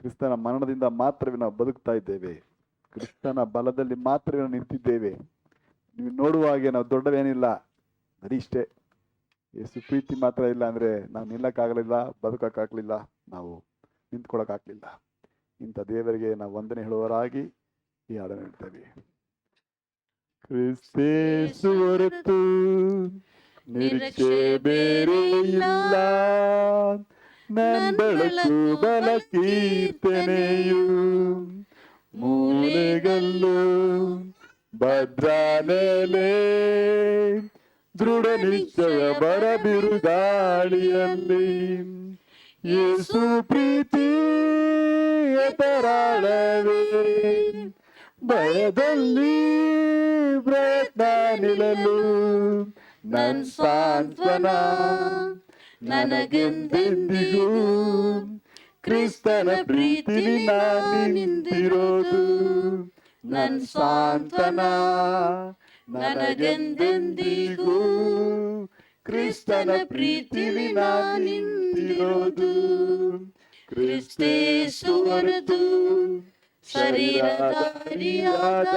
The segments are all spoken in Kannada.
ಕ್ರಿಸ್ತನ ಮರಣದಿಂದ ಮಾತ್ರವೇ ನಾವು ಬದುಕ್ತಾ ಇದ್ದೇವೆ. ಕ್ರಿಸ್ತನ ಬಲದಲ್ಲಿ ಮಾತ್ರವೇ ನಾವು ನಿಂತಿದ್ದೇವೆ. ನೀವು ನೋಡುವ ಹಾಗೆ ನಾವು ದೊಡ್ಡವೇನಿಲ್ಲ. ಬರೀ ಇಷ್ಟೇ. ಎಷ್ಟು ಪ್ರೀತಿ ಮಾತ್ರ ಇಲ್ಲ ಅಂದರೆ ನಾವು ನಿಲ್ಲಕ್ಕಾಗಲಿಲ್ಲ, ಬದುಕಕ್ಕಾಗಲಿಲ್ಲ, ನಾವು ನಿಂತ್ಕೊಳಕ್ಕಾಗಲಿಲ್ಲ. ಇಂಥ ದೇವರಿಗೆ ನಾವು ವಂದನೆ ಹೇಳುವವರಾಗಿ ಈ ಹಾಡನ್ನು ಹೇಳ್ತೇವೆ. ಕ್ರಿಸ್ತೇಸು ನಿರೀಕ್ಷೆ ಬೇರೆ ಇಲ್ಲ. ನನ್ ಬೆಳಕು ಬಲ ಕೀರ್ತನೆಯು ಮೂಲೆಗಲ್ಲು ಭದ್ರಾನೆಲೆ. ದೃಢ ನಿಶ್ಚಯ ಬರಬಿರು ಗಾಳಿಯಲ್ಲಿ. ಯೇಸು ಪ್ರೀತಿ ಎತರಾಳವೇ. ಭಯದಲ್ಲಿ ಪ್ರಯತ್ನ ನಿಲ್ಲಲು ನನ್ ಸಾಂತ್ವನ ನನಗೆಂದೆಂದಿಗೂ ಕ್ರಿಸ್ತನ ಪ್ರೀತಿ ನಿಂತಿರೋದು ನನ್ ಸಾಂತ್ವನ ನನಗೆಂದೆಂದಿಗೂ ಕ್ರಿಸ್ತನ ಪ್ರೀತಿ ನಿಂತಿರೋದು ಹೊರತು ಶರೀರಧಾರಿಯಾದ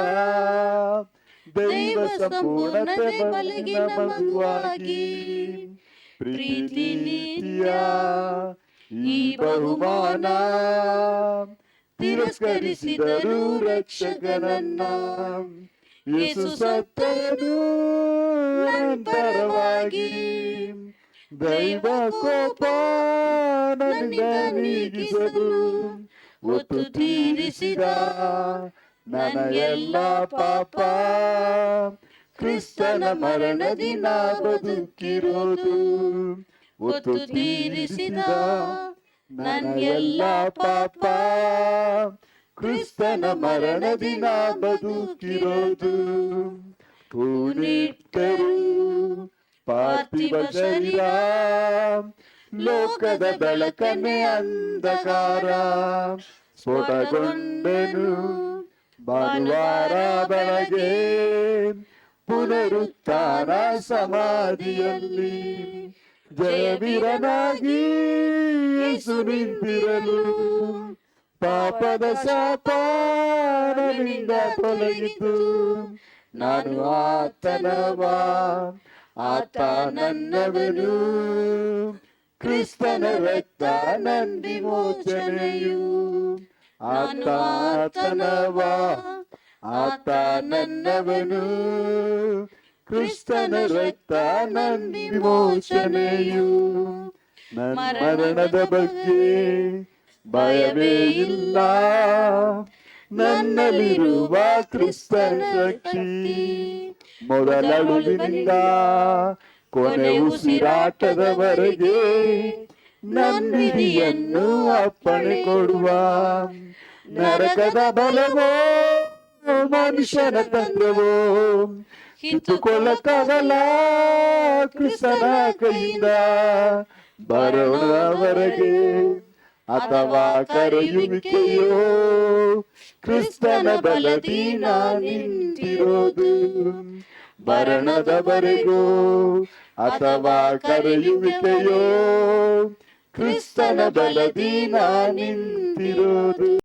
ದೈವ ಸಂಪೂರ್ಣತೆ ಬಲಗಿನ ಮಗುವಾಗಿ ಪ್ರೀತಿ ನೀತಿಯ ಈ ಬಹುಮಾನ ತಿರಸ್ಕರಿಸಿದರು ರಕ್ಷಕನನ್ನ ಯೇಸು ಸತ್ತನು ನಂತರವಾಗಿ ದೈವ ಕೋಪ ನನ್ನಿಂದ ನೀಗಿಸಲು ಒತ್ತು ತೀರಿಸಿದ ನನ್ನ ಎಲ್ಲ ಪಾಪ ಕ್ರಿಸ್ತನ ಮರಣದಿನ ಬದುಕಿರೋದು ಒತ್ತು ತೀರಿಸಿದ ನನ್ನೆಲ್ಲ ಪಾಪ. ಕ್ರಿಸ್ತನ ಮರಣದಿನ ಬದುಕಿರೋದು ಪುನೀತರು ಪಾರ್ಥಿವ ಶರೀರ. ಲೋಕದ ಬೆಳಕನೆ ಅಂಧಕಾರ. ಸ್ಫೋಟಗೊಂಡನು ಭಾನುವಾರ ಬೆಳಗ್ಗೆ. ಪುನರುತ್ಥಾನ ಸಮಾಧಿಯಲ್ಲಿ ಜಯವೀರನಾಗಿ ಯೇಸು ನಿಂತಿರಲು ಪಾಪದ ಶಾಪ ನನ್ನಿಂದ ತೊಲಗಿತು ನಾನು ಆತನವಾ ಆತ ನನ್ನವನು ಕ್ರಿಸ್ತನ ರಕ್ತ ನಂದಿ ಮೋಚನೆಯು ಆತ ಆತನವಾ ಆತ ನನ್ನವನು ಕ್ರಿಸ್ತನ ರಕ್ತ ನಂದಿ ಮೋಚನೆಯು. ನನ್ನ ಮರಣದ ಬಗ್ಗೆ ಭಯವೇ ಇಲ್ಲ. ನನ್ನಲ್ಲಿರುವ ಕ್ರಿಸ್ತನ ಶಕ್ತಿ ಮೊದಲಳುವಿನಿಂದ ಕೊನೆ ಉಸಿರಾಟದವರೆಗೆ ನನ್ನಿಧಿಯನ್ನು ಅಪ್ಪಣೆ ಕೊಡುವ ನರಕದ ಬಲವೋ ಮನುಷ್ಯನ ತಂತ್ರವೋ ಕಿತ್ತುಕೊಳ್ಳಕ್ಕಾಗಲ್ಲ ಕ್ರಿಸ್ತನ ಕೈಯಿಂದ ಬರೋಣವರೆಗೆ ಅಥವಾ ಕರೆಯುವಿಕೆಯೋ ಕ್ರಿಸ್ತನ ಬಲದಿ ನಾ ನಿಂತಿರೋದು ಬರಣದವರೆಗೂ ಅಥವಾ ಕರೆಯುವಿಕೆಯೋ ಕ್ರಿಸ್ತನ ಬಲದಿ ನಾ ನಿಂತಿರೋದು